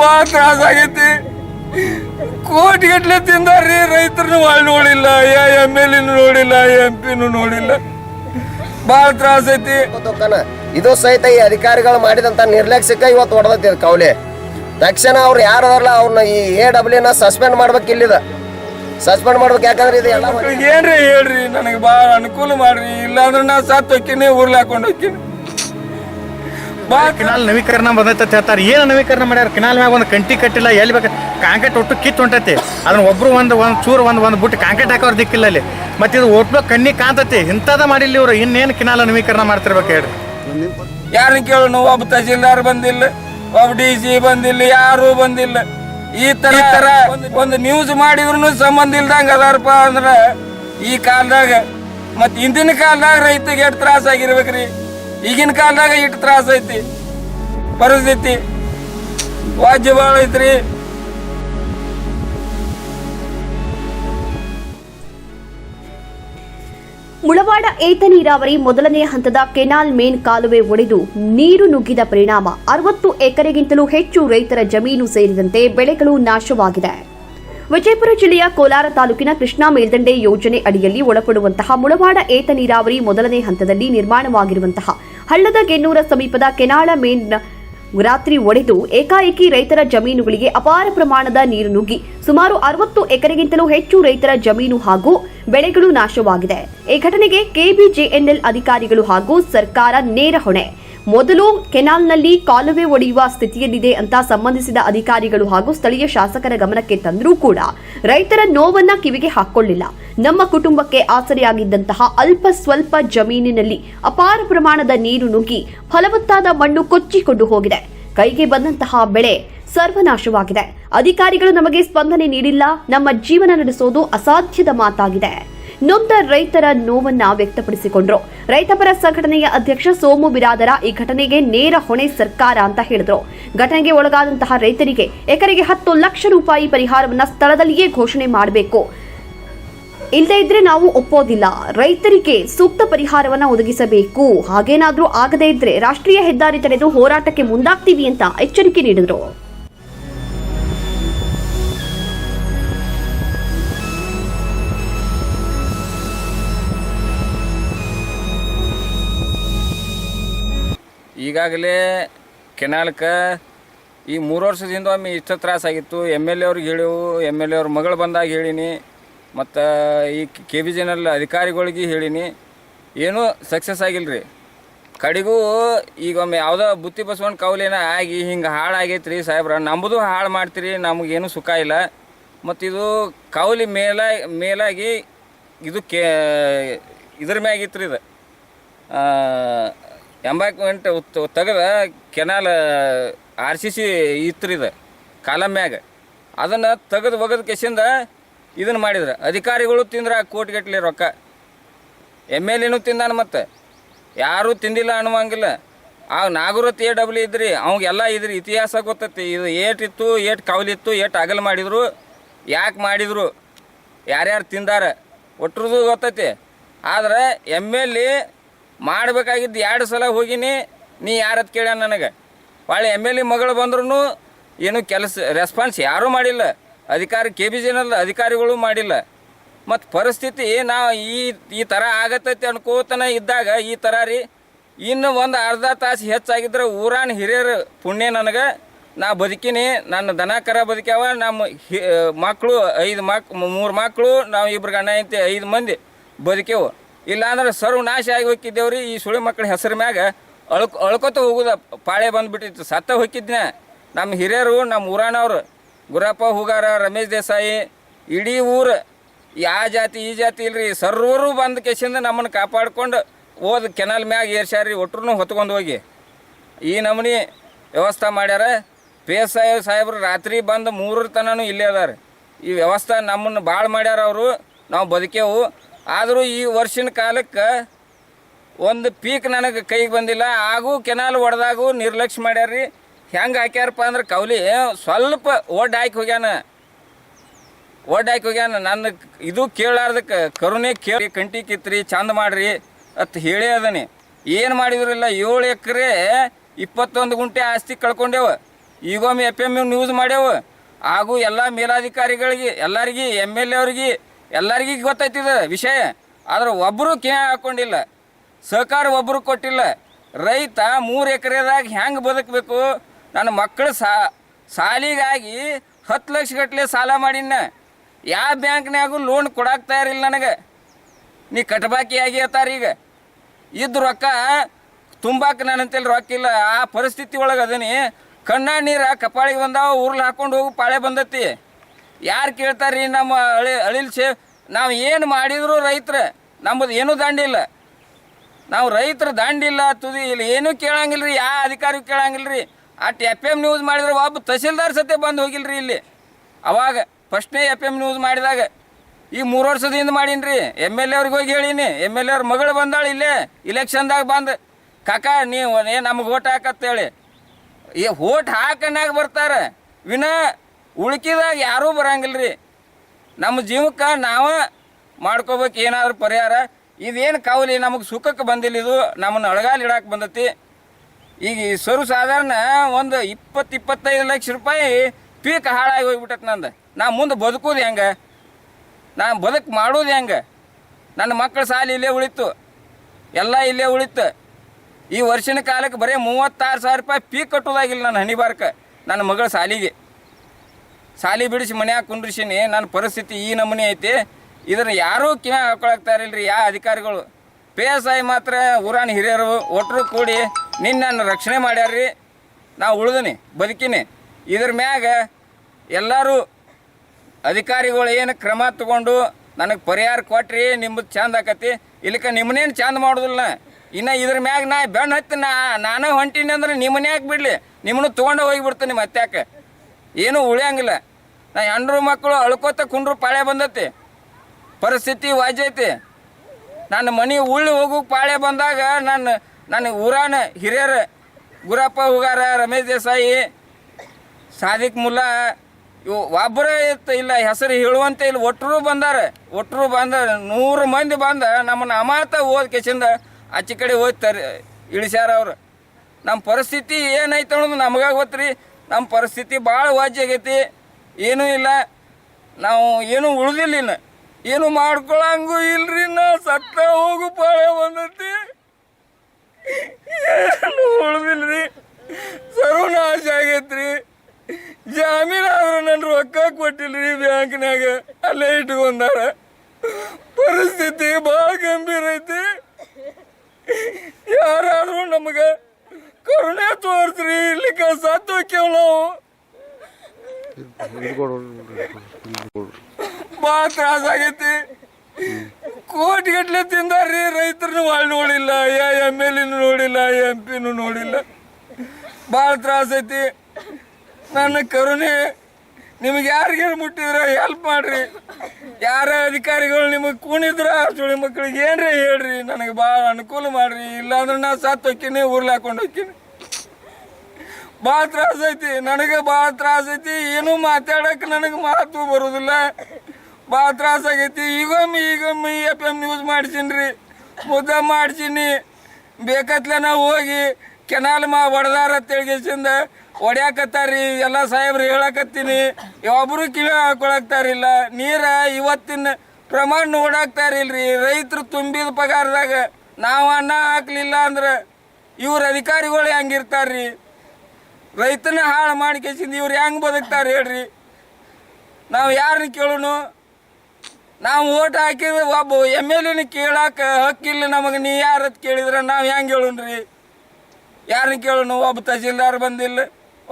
ಭಾಳ ತ್ರಾಸ ಆಗೈತಿ. ಕೋಟಿ ಗಟ್ಲೆ ತಿಂದಾರ್ರಿ ರೈತರನ್ನು ಒಳ್ ನೋಡಿಲ್ಲ ಎಂ ಎಲ್ ನೋಡಿಲ್ಲ ಎಂ ಪಿನೂ ನೋಡಿಲ್ಲ. ಭಾಳ ತ್ರಾಸ ಐತಿ. ಇದು ಸಹಿತ ಈ ಅಧಿಕಾರಿಗಳು ಮಾಡಿದಂತ ನಿರ್ಲಕ್ಷ್ಯಕ್ಕೆ ಇವತ್ತು ಹೊಡೆದೈತಿ ಕೌಲೆ. ತಕ್ಷಣ ಅವ್ರು ಯಾರು ಅದಾರಲ್ಲ ಅವ್ರನ್ನ ಈ ಎ ಡಬ್ಲ್ಯೂನ ಸಸ್ಪೆಂಡ್ ಮಾಡ್ಬೇಕು ಇಲ್ಲಿದ. ಸಸ್ಪೆಂಡ್ ಮಾಡ್ಬೇಕು ಯಾಕಂದ್ರೆ ಇದು ಎಲ್ಲ ಏನ್ರಿ ಹೇಳ್ರಿ ನನಗೆ ಭಾಳ ಅನುಕೂಲ ಮಾಡ್ರಿ. ಇಲ್ಲಾಂದ್ರೆ ನಾ ಸತ್ತು ಹೋಗ್ತೀನಿ ಉರ್ಲಿ ಹಾಕೊಂಡು ಹೋಗ್ತೀನಿ ಭಾಳ ಕಿನಾಲ್ ನವೀಕರಣ ಬಂದೈತೆ ಅಂತ ಹೇಳ್ತಾರೆ. ಏನು ನವೀಕರಣ ಮಾಡ್ಯಾರ? ಕಿನಾಲ್ ಮ್ಯಾಗ ಒಂದು ಕಂಟಿ ಕಟ್ಟಿಲ್ಲ ಎಲ್ಲಿ ಬೇಕು? ಕಾಂಕ್ರೀಟ್ ಒಟ್ಟು ಕಿತ್ತು ಹೊಂಟೈತಿ. ಅದನ್ನ ಒಬ್ರು ಒಂದು ಒಂದು ಚೂರು ಒಂದು ಒಂದು ಬಿಟ್ಟು ಕಾಂಕ್ರೀಟ್ ಹಾಕೋರ್ ದಿಕ್ಕಿಲ್ಲ ಅಲ್ಲಿ. ಮತ್ತೆ ಇದು ಒಟ್ಟು ಕಣ್ಣಿ ಕಾಂತತಿ ಇಂಥದ ಮಾಡಿಲ್ಲ ಇವರು. ಇನ್ನೇನು ಕಿನಾಲ ನವೀಕರಣ ಮಾಡ್ತಿರ್ಬೇಕು ಹೇಳ್ರಿ. ಯಾರನ್ನ ಕೇಳೋಣ ಒಬ್ಬ ತಹಸೀಲ್ದಾರ್ ಬಂದಿಲ್ಲ ಒಬ್ಬ ಡಿ ಸಿ ಬಂದಿಲ್ಲ ಯಾರು ಬಂದಿಲ್ಲ. ಈ ತರ ಈ ತರ ಒಂದು ನ್ಯೂಸ್ ಮಾಡಿದ್ರು ಸಂಬಂಧ ಇಲ್ದಂಗ ಅದಾರಪ್ಪ ಅಂದ್ರ ಈ ಕಾಲದಾಗ ಮತ್ ಹಿಂದಿನ ಕಾಲದಾಗ ರೈತಗೆ ಎಷ್ಟು ತ್ರಾಸ ಆಗಿರ್ಬೇಕ್ರಿ ಈಗಿನ ಕಾಲದಾಗ ಇಟ್ಟು ತ್ರಾಸ ಐತಿ, ಪರಿಸ್ಥಿತಿ ವಾಜ್ಯ ಭಾಳ ಐತ್ರಿ. ಮುಳವಾಡ ಏತ ನೀರಾವರಿ ಮೊದಲನೇ ಹಂತದ ಕೆನಾಲ್ ಮೇನ್ ಕಾಲುವೆ ಒಡೆದು ನೀರು ನುಗ್ಗಿದ ಪರಿಣಾಮ. ಅರವತ್ತು ಎಕರೆಗಿಂತಲೂ ಹೆಚ್ಚು ರೈತರ ಜಮೀನು ಸೇರಿದಂತೆ ಬೆಳೆಗಳು ನಾಶವಾಗಿದೆ. ವಿಜಯಪುರ ಜಿಲ್ಲೆಯ ಕೋಲಾರ ತಾಲೂಕಿನ ಕೃಷ್ಣಾ ಮೇಲ್ದಂಡೆ ಯೋಜನೆ ಅಡಿಯಲ್ಲಿ ಒಳಪಡುವಂತಹ ಮುಳವಾಡ ಏತ ನೀರಾವರಿ ಮೊದಲನೇ ಹಂತದಲ್ಲಿ ನಿರ್ಮಾಣವಾಗಿರುವಂತಹ ಹಳ್ಳದ ಗೆನ್ನೂರ ಸಮೀಪದ ಕೆನಾಳ ಮೇನ್ ರಾತ್ರಿ ಒಡೆದು ಏಕಾಏಕಿ ರೈತರ ಜಮೀನುಗಳಿಗೆ ಅಪಾರ ಪ್ರಮಾಣದ ನೀರು ನುಗ್ಗಿ ಸುಮಾರು ಅರವತ್ತು ಎಕರೆಗಿಂತಲೂ ಹೆಚ್ಚು ರೈತರ ಜಮೀನು ಹಾಗೂ ಬೆಳೆಗಳು ನಾಶವಾಗಿದೆ. ಈ ಘಟನೆಗೆ ಕೆಬಿಜೆಎನ್ಎಲ್ ಅಧಿಕಾರಿಗಳು ಹಾಗೂ ಸರ್ಕಾರ ನೇರ ಹೊಣೆ. ಮೊದಲು ಕೆನಾಲ್ನಲ್ಲಿ ಕಾಲುವೆ ಒಡೆಯುವ ಸ್ಥಿತಿಯಲ್ಲಿದೆ ಅಂತ ಸಂಬಂಧಿಸಿದ ಅಧಿಕಾರಿಗಳು ಹಾಗೂ ಸ್ಥಳೀಯ ಶಾಸಕರ ಗಮನಕ್ಕೆ ತಂದರೂ ಕೂಡ ರೈತರ ನೋವನ್ನ ಕಿವಿಗೆ ಹಾಕೊಳ್ಳಿಲ್ಲ ನಮ್ಮ ಕುಟುಂಬಕ್ಕೆ ಆಸರೆಯಾಗಿದ್ದಂತಹ ಅಲ್ಪ ಸ್ವಲ್ಪ ಜಮೀನಿನಲ್ಲಿ ಅಪಾರ ಪ್ರಮಾಣದ ನೀರು ನುಗ್ಗಿ ಫಲವತ್ತಾದ ಮಣ್ಣು ಕೊಚ್ಚಿಕೊಂಡು ಹೋಗಿದೆ. ಕೈಗೆ ಬಂದಂತಹ ಬೆಳೆ ಸರ್ವನಾಶವಾಗಿದೆ. ಅಧಿಕಾರಿಗಳು ನಮಗೆ ಸ್ಪಂದನೆ ನೀಡಿಲ್ಲ. ನಮ್ಮ ಜೀವನ ನಡೆಸೋದು ಅಸಾಧ್ಯದ ಮಾತಾಗಿದೆ. ನೊಂದ ರೈತರ ನೋವನ್ನ ವ್ಯಕ್ತಪಡಿಸಿಕೊಂಡ್ರು. ರೈತಪರ ಸಂಘಟನೆಯ ಅಧ್ಯಕ್ಷ ಸೋಮು ಬಿರಾದರ ಈ ಘಟನೆಗೆ ನೇರ ಹೊಣೆ ಸರ್ಕಾರ ಅಂತ ಹೇಳಿದ್ರು. ಘಟನೆಗೆ ಒಳಗಾದಂತಹ ರೈತರಿಗೆ ಎಕರೆಗೆ ಹತ್ತು ಲಕ್ಷ ರೂಪಾಯಿ ಪರಿಹಾರವನ್ನ ಸ್ಥಳದಲ್ಲಿಯೇ ಘೋಷಣೆ ಮಾಡಬೇಕು. ಇಲ್ಲದೇ ಇದ್ರೆ ನಾವು ಒಪ್ಪೋದಿಲ್ಲ. ರೈತರಿಗೆ ಸೂಕ್ತ ಪರಿಹಾರವನ್ನ ಒದಗಿಸಬೇಕು. ಹಾಗೇನಾದ್ರೂ ಆಗದೇ ಇದ್ರೆ ರಾಷ್ಟ್ರೀಯ ಹೆದ್ದಾರಿ ತಡೆದು ಹೋರಾಟಕ್ಕೆ ಮುಂದಾಗ್ತೀವಿ ಅಂತ ಎಚ್ಚರಿಕೆ ನೀಡಿದ್ರು. ಈಗಾಗಲೇ ಕೆನಾಲ್ಕ ಈ ಮೂರು ವರ್ಷದಿಂದ ಒಮ್ಮೆ ಇಷ್ಟು ತ್ರಾಸಾಗಿತ್ತು ಎಂ ಎಲ್ ಎ ಅವ್ರಿಗೆ ಹೇಳಿವು ಎಂ ಎಲ್ ಎ ಅವ್ರ ಮಗಳು ಬಂದಾಗ ಹೇಳಿನಿ, ಮತ್ತು ಈ ಕೆ ಬಿ ಜಿನಲ್ಲಿ ಅಧಿಕಾರಿಗಳಿಗೆ ಹೇಳಿನಿ. ಏನೂ ಸಕ್ಸಸ್ ಆಗಿಲ್ಲ ರೀ ಕಡೆಗೂ ಈಗ ಒಮ್ಮೆ ಯಾವುದೋ ಬುತ್ತಿ ಬಸವಣ್ಣ ಕೌಲಿನ ಆಗಿ ಹಿಂಗೆ ಹಾಳಾಗೈತೆ ರೀ ಸಾಹೇಬ್ರ. ನಮ್ಮದು ಹಾಳು ಮಾಡ್ತೀರಿ, ನಮಗೇನು ಸುಖ ಇಲ್ಲ. ಮತ್ತು ಇದು ಕೌಲಿ ಮೇಲ, ಮೇಲಾಗಿ ಇದು ಕೇ, ಇದ್ರ ಮ್ಯಾಗಿತ್ತು ರೀ ಇದು. ಎಂಬಾಕ್ಮೆಂಟ್ ತೆಗೆದ ಕೆನಾಲ್ ಆರ್ ಸಿ ಸಿ ಇತ್ತು ಇದು ಕಾಲಮ್ ಮ್ಯಾಗ. ಅದನ್ನು ತೆಗೆದು ಒಗದ ಕೆಸಿಂದ ಇದನ್ನು ಮಾಡಿದ್ರು. ಅಧಿಕಾರಿಗಳು ತಿಂದ್ರೆ ಕೋಟಿಗಟ್ಟಲೆ ರೊಕ್ಕ. ಎಂ ಎಲ್ ಎನೂ ತಿಂದಾನ ಮತ್ತೆ. ಯಾರೂ ತಿಂದಿಲ್ಲ ಅನ್ನುವಂಗಿಲ್ಲ. ಆ ನಾಗರತ್ ಎ ಡಬ್ಲ್ಯೂ ಇದ್ರಿ ಅವಾಗೆಲ್ಲ ಇದ್ರಿ, ಇತಿಹಾಸ ಗೊತ್ತೈತಿ. ಇದು ಏಟಿತ್ತು ಏಟ್ ಕವಲಿತ್ತು ಏಟ್ ಅಗಲ್ ಮಾಡಿದ್ರು, ಯಾಕೆ ಮಾಡಿದರು, ಯಾರ್ಯಾರು ತಿಂದಾರ ಒಟ್ಟರದು ಗೊತ್ತೈತಿ. ಆದರೆ ಎಂ ಎಲ್ ಎ ಮಾಡಬೇಕಾಗಿದ್ದು ಎರಡು ಸಲ ಹೋಗಿನಿ, ನೀ ಯಾರತ್ ಕೇಳ ನನಗೆ? ಭಾಳ ಎಂ ಎಲ್ ಎ ಮಗಳು ಬಂದ್ರೂ ಏನು ಕೆಲಸ ರೆಸ್ಪಾನ್ಸ್ ಯಾರೂ ಮಾಡಿಲ್ಲ. ಅಧಿಕಾರಿ ಕೆ ಬಿ ಜಿನಲ್ಲ ಅಧಿಕಾರಿಗಳು ಮಾಡಿಲ್ಲ. ಮತ್ತು ಪರಿಸ್ಥಿತಿ ನಾವು ಈ ಈ ಥರ ಆಗತ್ತೈತಿ ಅನ್ಕೋತನ ಇದ್ದಾಗ ಈ ಥರ ರೀ. ಇನ್ನು ಒಂದು ಅರ್ಧ ತಾಸು ಹೆಚ್ಚಾಗಿದ್ರೆ ಊರಾನ ಹಿರಿಯರು ಪುಣ್ಯ ನನಗೆ. ನಾ ಬದುಕಿನಿ, ನನ್ನ ದನ ಕರ ಬದುಕ್ಯಾವ, ನಮ್ಮ ಹಿ ಮಕ್ಕಳು ಐದು ಮಕ್, ಮೂರು ಮಕ್ಕಳು ನಾವು ಇಬ್ರು ಗಂಡ ಐತಿ ಐದು ಮಂದಿ ಬದುಕೇವು ಇಲ್ಲಾಂದ್ರೆ ಸರ್ವನಾಶ ಆಗಿ ಹೋಗಿದ್ದೇವ್ರಿ. ಈ ಸುಳಿ ಮಕ್ಕಳ ಹೆಸರು ಮ್ಯಾಗ ಅಳ್ಕ, ಅಳ್ಕೊತ ಹೋಗುದ, ಪಾಳೆ ಬಂದ್ಬಿಟ್ಟಿತ್ತು. ಸತ್ತ ಹೋಗಿದ್ನ. ನಮ್ಮ ಹಿರಿಯರು, ನಮ್ಮ ಊರಾನವ್ರು, ಗುರಪ್ಪ, ಹೂಗಾರ, ರಮೇಶ್ ದೇಸಾಯಿ, ಇಡೀ ಊರು, ಯಾ ಜಾತಿ, ಈ ಜಾತಿ ಇಲ್ರಿ, ಸರ್ವರು ಬಂದ ಕೇಸಿಂದ ನಮ್ಮನ್ನು ಕಾಪಾಡ್ಕೊಂಡು ಓದ್ ಕೆನಲ್ ಮ್ಯಾಗ ಏರ್ಸ್ಯಾರಿ ಒಟ್ರು ಹೊತ್ಕೊಂಡು ಹೋಗಿ. ಈ ನಮೂನಿ ವ್ಯವಸ್ಥೆ ಮಾಡ್ಯಾರ. ಪಿ ಎಸ್ ಐ ಸಾಹೇಬ್ರು ರಾತ್ರಿ ಬಂದು ಮೂರರ ತನೂ ಇಲ್ಲೇ ಅದಾರ. ಈ ವ್ಯವಸ್ಥೆ ನಮ್ಮನ್ನು ಭಾಳ ಮಾಡ್ಯಾರ ಅವರು. ನಾವು ಬದುಕೇವು ಆದರೂ ಈ ವರ್ಷಿನ ಕಾಲಕ್ಕೆ ಒಂದು ಪೀಕ್ ನನಗೆ ಕೈಗೆ ಬಂದಿಲ್ಲ. ಆಗೂ ಕೆನಾಲ್ ಒಡೆದಾಗೂ ನಿರ್ಲಕ್ಷ್ಯ ಮಾಡ್ಯಾರ್ರಿ ಹೆಂಗೆ ಹಾಕ್ಯಾರಪ್ಪ ಅಂದ್ರೆ ಕೌಲಿ, ಸ್ವಲ್ಪ ಒಡ್ ಹಾಕಿ ಹೋಗ್ಯಾನ. ಒಡ್ ಹಾಕಿ ಹೋಗ್ಯಾನ. ನನ್ನ ಇದು ಕೇಳಾರ್ದಕ್ಕೆ ಕರುಣೆ ಕೇಳಿ ಕಂಟಿ ಕಿತ್ರಿ ಚಂದ ಮಾಡ್ರಿ ಅತ್ ಹೇಳೇ ಅದನಿ. ಏನು ಮಾಡಿದ್ರಿಲ್ಲ, ಏಳು ಎಕರೆ ಇಪ್ಪತ್ತೊಂದು ಗುಂಟೆ ಆಸ್ತಿ ಕಳ್ಕೊಂಡೇವು. ಈಗೊಮ್ಮೆ ಎಫ್ ಎಂ ನ್ಯೂಸ್ ಮಾಡ್ಯಾವು. ಹಾಗೂ ಎಲ್ಲ ಮೇಲಾಧಿಕಾರಿಗಳಿಗೆ, ಎಲ್ಲರಿಗೆ ಎಂ ಎಲ್ ಎ ಅವ್ರಿಗೆ ಎಲ್ಲರಿಗೆ ಗೊತ್ತೈತಿದ ವಿಷಯ. ಆದ್ರೆ ಒಬ್ಬರು ಕೇ ಹಾಕೊಂಡಿಲ್ಲ. ಸಹಕಾರ ಒಬ್ಬರು ಕೊಟ್ಟಿಲ್ಲ. ರೈತ ಮೂರು ಎಕರೆದಾಗ ಹೆಂಗೆ ಬದುಕಬೇಕು? ನನ್ನ ಮಕ್ಕಳು ಸಾ, ಸಾಲಿಗಾಗಿ ಹತ್ತು ಲಕ್ಷ ಗಟ್ಟಲೆ ಸಾಲ ಮಾಡಿನ ಯಾವ ಬ್ಯಾಂಕ್ನ್ಯಾಗೂ ಲೋನ್ ಕೊಡಾಕ್ ತಯಾರಿಲ್ಲ ನನಗೆ. ನೀ ಕಟ್ಬಾಕಿ ಆಗಿ ಅತ್ತಾರ ಈಗ. ಇದ್ದ ರೊಕ್ಕ ತುಂಬಾಕ ನನ್ನಂತೇಳಿ ರೊಕ್ಕ ಇಲ್ಲ. ಆ ಪರಿಸ್ಥಿತಿ ಒಳಗೆ ಅದನಿ. ಕಣ್ಣ ನೀರ ಕಪಾಳಿಗೆ ಬಂದಾವ ಉರ್ಲ್ ಹಾಕೊಂಡು ಹೋಗಿ, ಪಾಳೆ ಬಂದತಿ. ಯಾರು ಕೇಳ್ತಾರ್ರಿ ನಮ್ಮ ಅಳಿ ಅಳಿಲ್ ಸೇ ನಾವು ಏನು ಮಾಡಿದ್ರು ರೈತರ ನಮ್ಮದು ಏನೂ ದಂಡಿಲ್ಲ ನಾವು ರೈತರ ದಂಡಿಲ್ಲ ತುದಿ ಇಲ್ಲ, ಏನೂ ಕೇಳಂಗಿಲ್ಲ ರೀ ಯಾವ ಅಧಿಕಾರಿ ಕೇಳಂಗಿಲ್ಲ ರೀ ಅಟ್ ಎಫ್ ಎಂ ನ್ಯೂಸ್ ಮಾಡಿದ್ರೆ ಒಬ್ಬ ತಹಸೀಲ್ದಾರ್ ಸತ್ಯ ಬಂದು ಹೋಗಿಲ್ಲ ರೀ ಇಲ್ಲಿ. ಅವಾಗ ಫಸ್ಟ್ನೇ ಎಫ್ ಎಂ ನ್ಯೂಸ್ ಮಾಡಿದಾಗ, ಈ ಮೂರು ವರ್ಷದಿಂದ ಮಾಡೀನಿ ರೀ ಎಂ ಎಲ್ ಎ ಅವ್ರಿಗೆ ಹೋಗಿ ಹೇಳೀನಿ ಎಂ ಎಲ್ ಎ ಅವ್ರ ಮಗಳು ಬಂದಾಳೆ ಇಲ್ಲೇ ಇಲೆಕ್ಷನ್ದಾಗ ಬಂದು, ಕಾಕ ನೀವು ಏ ನಮ್ಗೆ ಓಟ್ ಹಾಕತ್ತೇಳಿ. ಈ ಓಟ್ ಹಾಕನಾಗ ಬರ್ತಾರೆ. ವಿನ ಉಳ್ಕಿದಾಗ ಯಾರೂ ರೀ ನಮ್ಮ ಜೀವಕ್ಕೆ ನಾವು ಮಾಡ್ಕೋಬೇಕು ಏನಾದರೂ ಪರಿಹಾರ. ಇದೇನು ಕಾವಲಿ, ನಮಗೆ ಸುಖಕ್ಕೆ ಬಂದಿಲ್ಲ ಇದು, ನಮ್ಮನ್ನು ಅಳಗಾಲ ಇಡಕ್ಕೆ ಬಂದತಿ. ಈಗ ಈ ಸರು ಸಾಧಾರಣ ಒಂದು ಇಪ್ಪತ್ತು ಇಪ್ಪತ್ತೈದು ಲಕ್ಷ ರೂಪಾಯಿ ಪೀಕ್ ಹಾಳಾಗಿ ಹೋಗ್ಬಿಟ್ಟೈತೆ ನಂದು. ನಾ ಮುಂದೆ ಬದುಕೋದು ಹೆಂಗೆ? ನಾ ಬದುಕು ಮಾಡೋದು ಹೆಂಗೆ? ನನ್ನ ಮಕ್ಕಳ ಸಾಲಿ ಇಲ್ಲೇ ಉಳಿತು ಎಲ್ಲ ಇಲ್ಲೇ ಉಳಿತು ಈ ವರ್ಷನ ಕಾಲಕ್ಕೆ ಬರೀ ಮೂವತ್ತಾರು ಸಾವಿರ ರೂಪಾಯಿ ಪೀಕ್ ಕಟ್ಟೋದಾಗಿಲ್ಲ ನನ್ನ ಹಣಿಬಾರಕ್ಕೆ ನನ್ನ ಮಗಳ ಸಾಲಿಗೆ. ಸಾಲಿ ಬಿಡಿಸಿ ಮನ್ಯಾಗ ಕುಂದ್ರಿಸೀನಿ ನನ್ನ ಪರಿಸ್ಥಿತಿ ಈ ನಮೂನೆ ಐತಿ. ಇದನ್ನು ಯಾರೂ ಕಿವ್ಯಾಗ ಹಾಕೊಳಕ್ತಾರ ಇಲ್ರಿ ಯಾ ಅಧಿಕಾರಿಗಳು? ಪಿ ಎಸ್ ಐ ಮಾತ್ರ ಊರಾಣ ಹಿರಿಯರು ಒಟ್ಟರು ಕೂಡಿ ನಿನ್ನ ರಕ್ಷಣೆ ಮಾಡ್ಯಾರ್ರಿ. ನಾ ಉಳ್ದನಿ, ಬದುಕಿನಿ. ಇದ್ರ ಮ್ಯಾಗ ಎಲ್ಲರೂ ಅಧಿಕಾರಿಗಳು ಏನು ಕ್ರಮ ತಗೊಂಡು ನನಗೆ ಪರಿಹಾರ ಕೊಟ್ರಿ ನಿಮ್ಮದು ಚಂದ ಆಕತಿ. ಇಲ್ಲಿಕ ನಿಮ್ಮನೇನು ಚಂದ ಮಾಡೋದಿಲ್ಲ. ಇನ್ನು ಇದ್ರ ಮ್ಯಾಗ ನಾ ಬೆಣ್ಣ ಹತ್ತಿ ನಾ, ನಾನೇ ಹೊಂಟೀನಿ ಅಂದ್ರೆ ನಿಮ್ಮನೇ ಯಾಕೆ ಬಿಡಲಿ. ನಿಮ್ಮನ್ನು ತೊಗೊಂಡು ಹೋಗಿಬಿಡ್ತೀನಿ ಮತ್ತ್ಯಾಕೆ. ಏನೂ ಉಳಿಯಂಗಿಲ್ಲ. ನಾ ಹೆಂಡ್ರು ಮಕ್ಕಳು ಅಳ್ಕೋತ ಕುಂಡ್ರು ಪಾಳೆ ಬಂದತಿ. ಪರಿಸ್ಥಿತಿ ವಾಜೈತಿ ನನ್ನ ಮನೆ ಉಳ್ಳಿ ಹೋಗು ಪಾಳೆ ಬಂದಾಗ ನನ್ನ ನನ್ನ ಊರಾನ ಹಿರಿಯರು ಗುರಪ್ಪ, ಹುಗಾರ, ರಮೇಶ್ ದೇಸಾಯಿ, ಸಾದಿಕ್ ಮುಲ್ಲಾ, ಇವು ಒಬ್ಬರೇ ಇಲ್ಲ, ಹೆಸರು ಹೇಳುವಂತೆ ಇಲ್ಲ ಒಟ್ಟರು ಬಂದಾರ. ಒಟ್ಟರು ಬಂದ ನೂರು ಮಂದಿ ಬಂದ ನಮ್ಮನ್ನ ಅಮಾತ ಓದ್ ಕೆಸಿಂದ ಆಚೆ ಕಡೆ ಹೋಗ್ತಾರೆ, ಇಳಿಸ್ಯಾರ ಅವರು. ನಮ್ಮ ಪರಿಸ್ಥಿತಿ ಏನೈತೆ ಅನ್ನೋದು ನಮಗೆ ಗೊತ್ತ್ರಿ. ನಮ್ಮ ಪರಿಸ್ಥಿತಿ ಭಾಳ ವಾಜಿ ಆಗೈತಿ. ಏನೂ ಇಲ್ಲ. ನಾವು ಏನೂ ಉಳಿದಿಲ್ಲ ಇನ್ನು. ಏನು ಮಾಡ್ಕೊಳಂಗೂ ಇಲ್ರಿ ನಾ ಸತ್ತ ಹೋಗು ಪಾಳೆ ಬಂದತಿ. ಉಳ್ದಿಲ್ರಿ. ಸರ್ವನಾಶ ಆಗೈತ್ರಿ. ಜಾಮೀನು ಆದ್ರೆ ನನ್ನ ರೊಕ್ಕ ಕೊಟ್ಟಿಲ್ರಿ ಬ್ಯಾಂಕ್ನಾಗ ಅಲ್ಲೇ ಇಟ್ಕೊಂಡಾರ. ಪರಿಸ್ಥಿತಿ ಭಾಳ ಗಂಭೀರ ಐತಿ. ಯಾರಾದ್ರೂ ನಮಗೆ ಕರುಣೆ ತೋರಿಸ್ರಿ ಇಲ್ಲಿಕ ಸತ್ತು ಹೋಗ್ಯವ್ ನಾವು ಭಾಳ ತ್ರಾಸ ಆಗೈತಿ. ಕೋಟಿ ಗಟ್ಲೆ ತಿಂದಾರ್ರಿ ರೈತರನ್ನು ಒಳ್ಳೆ ನೋಡಿಲ್ಲ ಯಾ ಎಂ ಎಲ್ ಎನು ನೋಡಿಲ್ಲ, ಎಂ ಪಿನೂ ನೋಡಿಲ್ಲ. ಭಾಳ ತ್ರಾಸ ಐತಿ. ನನ್ನ ಕರುಣೆ ನಿಮಗೆ ಯಾರಿಗಾರು ಮುಟ್ಟಿದ್ರ ಹೆಲ್ಪ್ ಮಾಡ್ರಿ. ಯಾರ ಅಧಿಕಾರಿಗಳು ನಿಮಗೆ ಕೂಣಿದ್ರ ಸುಳಿ ಮಕ್ಕಳಿಗೆ ಏನ್ರಿ ಹೇಳ್ರಿ? ನನಗೆ ಭಾಳ ಅನುಕೂಲ ಮಾಡ್ರಿ. ಇಲ್ಲಾಂದ್ರೆ ನಾ ಸತ್ ಹೋಗ್ತೀನಿ ಊರ್ಲಿ ಹಾಕೊಂಡು ಹೋಗ್ತೀನಿ ಭಾಳ ತ್ರಾಸ ಐತಿ. ನನಗೆ ಭಾಳ ತ್ರಾಸ ಐತಿ. ಏನೂ ಮಾತಾಡಕ್ಕೆ ನನಗೆ ಮಾತು ಬರೋದಿಲ್ಲ. ಭಾಳ ತ್ರಾಸ ಆಗೈತಿ. ಈಗೊಮ್ಮೆ ಈಗೊಮ್ಮೆ ಎಫ್ ಎಂ ನ್ಯೂಸ್ ಮಾಡ್ಸೀನಿ ಮುದ್ದ ಮಾಡ್ಸೀನಿ ಬೇಕತ್ಲೆ ನಾವು ಹೋಗಿ ಕೆನಾಲ್ ಮಾ ಹೊಡೆದಾರ ತೆಳಗಿಸಿಂದ ಹೊಡ್ಯಾಕತ್ತಾರ್ರಿ ಎಲ್ಲ ಸಾಹೇಬ್ರು ಹೇಳಕತ್ತೀನಿ. ಒಬ್ರು ಕಿವಿ ಹಾಕೊಳಕ್ತಾರಿಲ್ಲ, ನೀರ ಇವತ್ತಿನ ಪ್ರಮಾಣ ನೋಡಾಕ್ತಾರಿಲ್ರಿ ರೈತರು ತುಂಬಿದ ಪಗಾರದಾಗ ನಾವು ಅನ್ನ ಹಾಕ್ಲಿಲ್ಲ ಅಂದ್ರೆ ಇವ್ರ ಅಧಿಕಾರಿಗಳು ಹೆಂಗಿರ್ತಾರ್ರಿ. ರೈತನ ಹಾಳು ಮಾಡಿ ಕೆಸಿಂದ ಇವ್ರು ಹೆಂಗೆ ಬದುಕ್ತಾರೆ ಹೇಳ್ರಿ. ನಾವು ಯಾರನ್ನ ಕೇಳೋನು? ನಾವು ಓಟ್ ಹಾಕಿದ ಒಬ್ಬ ಎಂ ಎಲ್ ಎನ ಕೇಳಾಕ ಹಕ್ಕಿಲ್ಲ ನಮಗೆ, ನೀ ಯಾರತ್ ಕೇಳಿದ್ರೆ ನಾವು ಹೆಂಗೆ ಹೇಳೋಣ್ರಿ ಯಾರನ್ನ ಕೇಳೋನು? ಒಬ್ಬ ತಹಸೀಲ್ದಾರ್ ಬಂದಿಲ್ಲ.